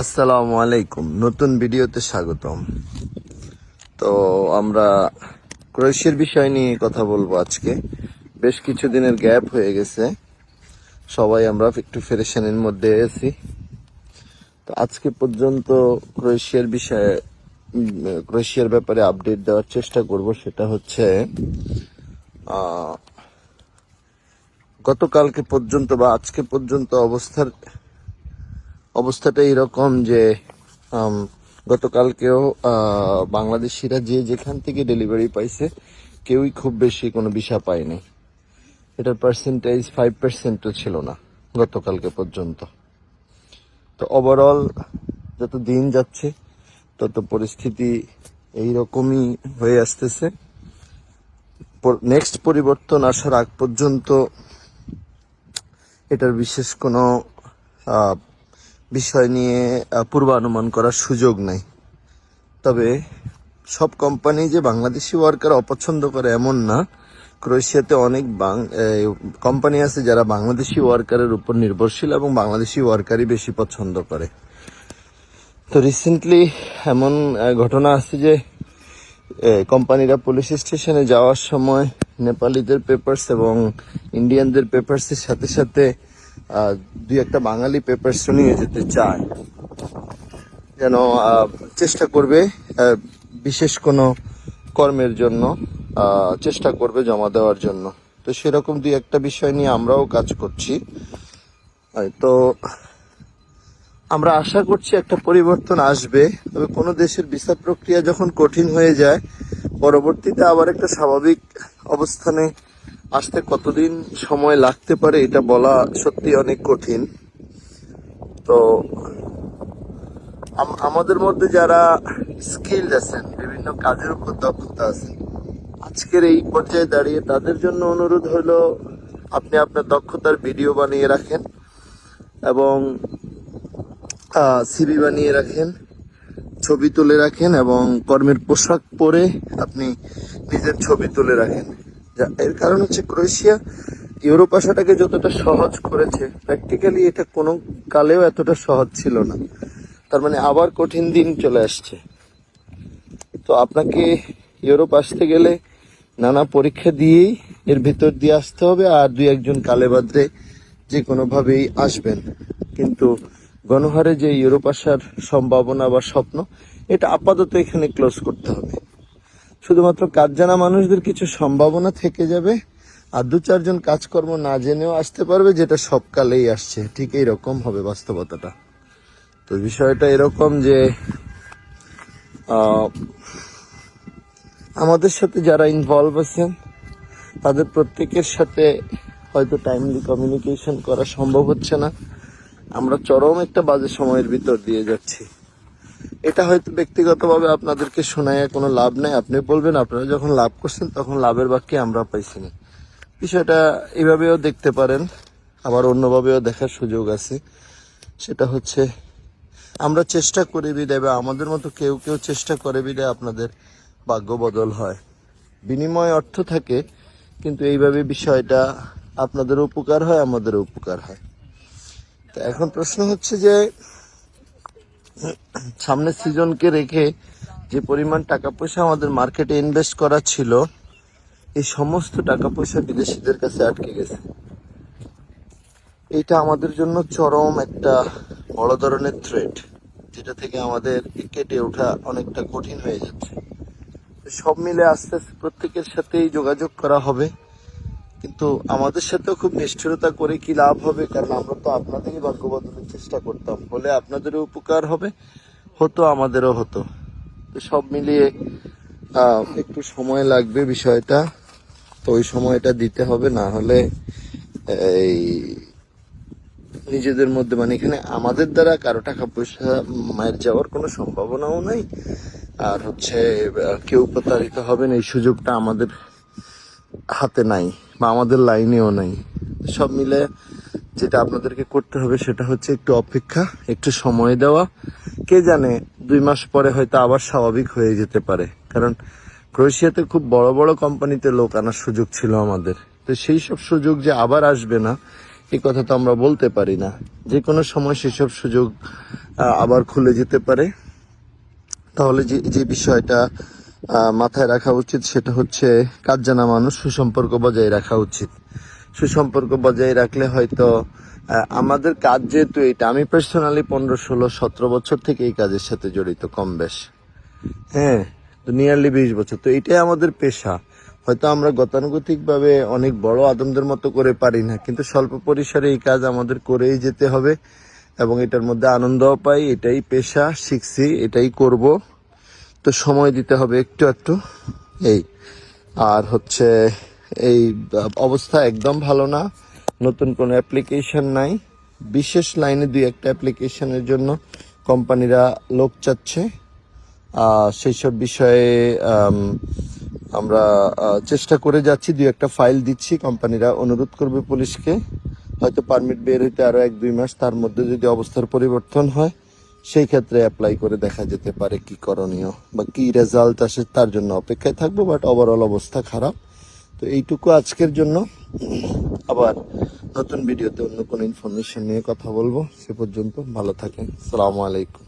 আসসালামু আলাইকুম। নতুন ভিডিওতে স্বাগতম। তো আমরা ক্রোয়েশিয়ার বিষয় নিয়ে কথা বলব আজকে। বেশ কিছু দিনের গ্যাপ হয়ে গেছে। সবাই আমরা একটু ফেরেশানির মধ্যে আছি। তো আজকে পর্যন্ত ক্রোয়েশিয়ার বিষয়ে ক্রোয়েশিয়ার ব্যাপারে আপডেট দেওয়ার চেষ্টা করব। সেটা হচ্ছে গতকালকে পর্যন্ত বা আজকে পর্যন্ত অবস্থার অবস্থাটা এরকম যে গতকালকেও বাংলাদেশিরা যে যেখান থেকে ডেলিভারি পাইছে, কেউই খুব বেশি কোনো বিষা পায়নি। এটার পার্সেন্টেজ ফাইভ পার্সেন্টও ছিল না গতকালকে পর্যন্ত। তো ওভারঅল যত দিন যাচ্ছে, তত পরিস্থিতি এইরকমই হয়ে আসতেছে। নেক্সট পরিবর্তন আসার আগ পর্যন্ত এটার বিশেষ কোনো বিষয় নিয়ে পূর্বানুমান করার সুযোগ নাই। তবে সব কোম্পানি যে বাংলাদেশি ওয়ার্কার অপছন্দ করে এমন না। ক্রোয়েশিয়াতে অনেক কোম্পানি আছে যারা বাংলাদেশি ওয়ার্কারের উপর নির্ভরশীল এবং বাংলাদেশি ওয়ার্কারই বেশি পছন্দ করে। তো রিসেন্টলি এমন ঘটনা আছে যে কোম্পানিরা পুলিশ স্টেশনে যাওয়ার সময় নেপালিদের পেপারস এবং ইন্ডিয়ানদের পেপারসের সাথে সাথে দুই একটা বাঙালি পেপারস নিয়ে যেতে চায়, যেন চেষ্টা করবে বিশেষ কোনো কর্মের জন্য চেষ্টা করবে জমা দেওয়ার জন্য। তো সেরকম দুই একটা বিষয় নিয়ে আমরাও কাজ করছি। তো আমরা আশা করছি একটা পরিবর্তন আসবে, তবে কোনো দেশের বিচার প্রক্রিয়া যখন কঠিন হয়ে যায়, পরবর্তীতে আবার একটা স্বাভাবিক অবস্থানে আসতে কতদিন সময় লাগতে পারে এটা বলা সত্যি অনেক কঠিন। তো আমাদের মধ্যে যারা স্কিল্ড আছেন, বিভিন্ন কাজের উপর দক্ষতা আছে, আজকের এই পর্যায়ে দাঁড়িয়ে তাদের জন্য অনুরোধ হলো, আপনি আপনার দক্ষতার ভিডিও বানিয়ে রাখেন এবং সিবি বানিয়ে রাখেন, ছবি তুলে রাখেন এবং কর্মের পোশাক পরে আপনি নিজের ছবি তুলে রাখেন। যা, এর কারণ হচ্ছে ক্রোয়েশিয়া ইউরোপ আসাটাকে যতটা সহজ করেছে প্র্যাকটিক্যালি এটা কোনো কালেও এতটা সহজ ছিল না। তার মানে আবার কঠিন দিন চলে আসছে। তো আপনাকে ইউরোপ আসতে গেলে নানা পরীক্ষা দিয়েই এর ভিতর দিয়ে আসতে হবে, আর দুই একজন কালে বাদরে যে কোনোভাবেই আসবেন। কিন্তু গণহারে যে ইউরোপ আসার সম্ভাবনা বা স্বপ্ন, এটা আপাতত এখানে ক্লোজ করতে হবে। শুধুমাত্র কাজ জানা মানুষদের কিছু সম্ভাবনা থেকে যাবে, আর দু চারজন কাজকর্ম না জেনেও আসতে পারবে, যেটা সবকালেই আসছে। ঠিক এইরকম হবে বাস্তবতাটা। তো বিষয়টা এরকম যে আমাদের সাথে যারা ইনভলভ আছেন, তাদের প্রত্যেকের সাথে হয়তো টাইমলি কমিউনিকেশন করা সম্ভব হচ্ছে না। আমরা চরম একটা বাজে সময়ের ভিতর দিয়ে যাচ্ছি। এটা হয়তো ব্যক্তিগতভাবে আপনাদেরকে শোনায়, কোনো লাভ নাই। আপনি বলবেন, আপনারা যখন লাভ করছেন, তখন লাভের বাক্যে আমরা পাইছি না। বিষয়টা এভাবেও দেখতে পারেন, আবার অন্যভাবেও দেখার সুযোগ আছে। সেটা হচ্ছে, আমরা চেষ্টা করে বিদায়, বা আমাদের মতো কেউ কেউ চেষ্টা করে বিদায় আপনাদের ভাগ্য বদল হয়। বিনিময় অর্থ থাকে, কিন্তু এইভাবে বিষয়টা আপনাদের উপকার হয়, আমাদের উপকার হয়। তো এখন প্রশ্ন হচ্ছে যে সামনের সিজনকে রেখে যে পরিমাণ টাকা পয়সা আমাদের মার্কেটে ইনভেস্ট করা ছিল, এই সমস্ত টাকা পয়সা বিদেশিদের কাছে আটকে গেছে। এটা আমাদের জন্য চরম একটা বড় ধরনের থ্রেট যেটা থেকে আমাদের কেটে ওঠা অনেকটা কঠিন হয়ে যাচ্ছে। সব মিলে আস্তে আস্তে প্রত্যেকের সাথেই যোগাযোগ করা হবে। কিন্তু আমাদের সাথেও খুব নিষ্ঠুরতা করে কি লাভ হবে? কারণ আমরা তো আপনাদেরই ভাগ্য বদলের চেষ্টা করতাম। ফলে আপনাদেরও উপকার হবে, হতো, আমাদেরও হতো। তো সব মিলিয়ে একটু সময় লাগবে বিষয়টা। তো ওই সময়টা দিতে হবে, না হলে, এই, নিজেদের মধ্যে মানে এখানে আমাদের দ্বারা কারও টাকা পয়সা মায়ের যাওয়ার কোনো সম্ভাবনাও নাই। আর হচ্ছে কেউ প্রতারিত হবেন, এই সুযোগটা আমাদের হাতে নাই বা আমাদের লাইনেও নাই। সব মিলে যেটা আপনাদেরকে করতে হবে সেটা হচ্ছে একটু অপেক্ষা, একটু সময় দেওয়া। কে জানে দুই মাস পরে হয়তো আবার স্বাভাবিক হয়ে যেতে পারে। কারণ ক্রোয়েশিয়াতে খুব বড় বড় কোম্পানিতে লোক আনার সুযোগ ছিল আমাদের। তো সেই সব সুযোগ যে আবার আসবে না এই কথা তো আমরা বলতে পারি না। যে কোনো সময় সেসব সুযোগ আবার খুলে যেতে পারে। তাহলে যে যে বিষয়টা মাথায় রাখা উচিত সেটা হচ্ছে কাজ জানা মানুষ সুসম্পর্ক বজায় রাখা উচিত। সুসম্পর্ক বজায় রাখলে হয়তো আমাদের কাজ যেহেতু এটা, আমি পার্সোনালি পনেরো, ষোলো, সতেরো বছর থেকে এই কাজের সাথে জড়িত কম বেশ। হ্যাঁ তো নিয়ারলি বিশ বছর, তো এটাই আমাদের পেশা। হয়তো আমরা গতানুগতিক ভাবে অনেক বড় আদমদের মতো করে পারি না, কিন্তু স্বল্প পরিসরে এই কাজ আমাদের করেই যেতে হবে এবং এটার মধ্যে আনন্দও পাই, এটাই পেশা, শিখছি, এটাই করব। তো সময় দিতে হবে, একটু একটু। এই, আর হচ্ছে এই অবস্থা একদম ভালো না। নতুন কোনো অ্যাপ্লিকেশন নাই। বিশেষ লাইনে দুই একটা অ্যাপ্লিকেশনের জন্য কোম্পানিরা লোক চাচ্ছে। সেই সব বিষয়ে আমরা চেষ্টা করে যাচ্ছি। দুই একটা ফাইল দিচ্ছি, কোম্পানিরা অনুরোধ করবে পুলিশকে। হয়তো পারমিট বের হইতে আরও এক দুই মাস, তার মধ্যে যদি অবস্থার পরিবর্তন হয় সেই ক্ষেত্রে অ্যাপ্লাই করে দেখা যেতে পারে কি করণীয় বা কি রেজাল্ট আসে তার জন্য অপেক্ষায় থাকব বাট ওভারঅল অবস্থা খারাপ। তো এইটুকু আজকের জন্য। আবার নতুন ভিডিওতে অন্য কোনো ইনফরমেশন নিয়ে কথা বলব। সে পর্যন্ত ভালো থাকেন। সালামু আলাইকুম।